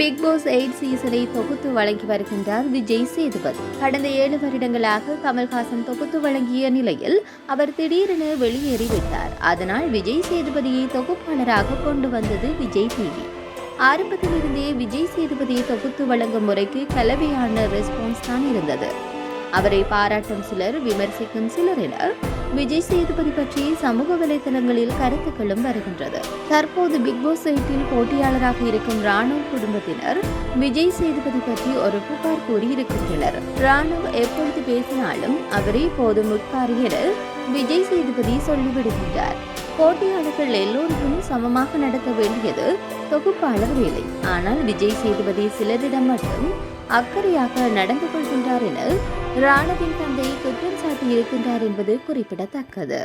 Big pass eight சீசனை தொகுத்து வழங்கி வருகின்றார் விஜய் சேதுபதி. கடந்த ஏழு வருடங்களாக கமல்ஹாசன் தொகுத்து வழங்கிய நிலையில் அவர் திடீரென வெளியேறிவிட்டார் அதனால் விஜய் சேதுபதியை தொகுப்பாளராக கொண்டு வந்தது விஜய் டிவி ஆரம்பத்திலிருந்தே விஜய் சேதுபதியை தொகுத்து வழங்கும் முறைக்கு கலவையான ரெஸ்பான்ஸ் தான் இருந்தது. அவரை பாராட்டும் சிலர் விமர்சிக்கும் சிலர் என விஜய் சேதுபதி பற்றி சமூக வலைதளங்களில் கருத்துக்களும் வருகின்றது. தற்போது பிக் பாஸ் எயிட்டில் போட்டியாளராக இருக்கும் ராணுவ குடும்பத்தினர் விஜய் சேதுபதி பற்றி ஒரு புகார் கூறியிருக்கின்றனர். ராணுவ எப்பொழுது பேசினாலும் அவரே போதும் உட்கார் என விஜய் சேதுபதி சொல்லிவிடுகின்றார். போட்டியாளர்கள் எல்லோருக்கும் சமமாக நடத்த வேண்டியது தொகுப்பாளர் வேலை. ஆனால் விஜய் சேதுபதி சிலரிடம் மட்டும் அக்கறையாக நடந்து கொள்கின்றார் என ராணுவின் தந்தை குற்றம் சாட்டியிருக்கின்றார் என்பது குறிப்பிடத்தக்கது.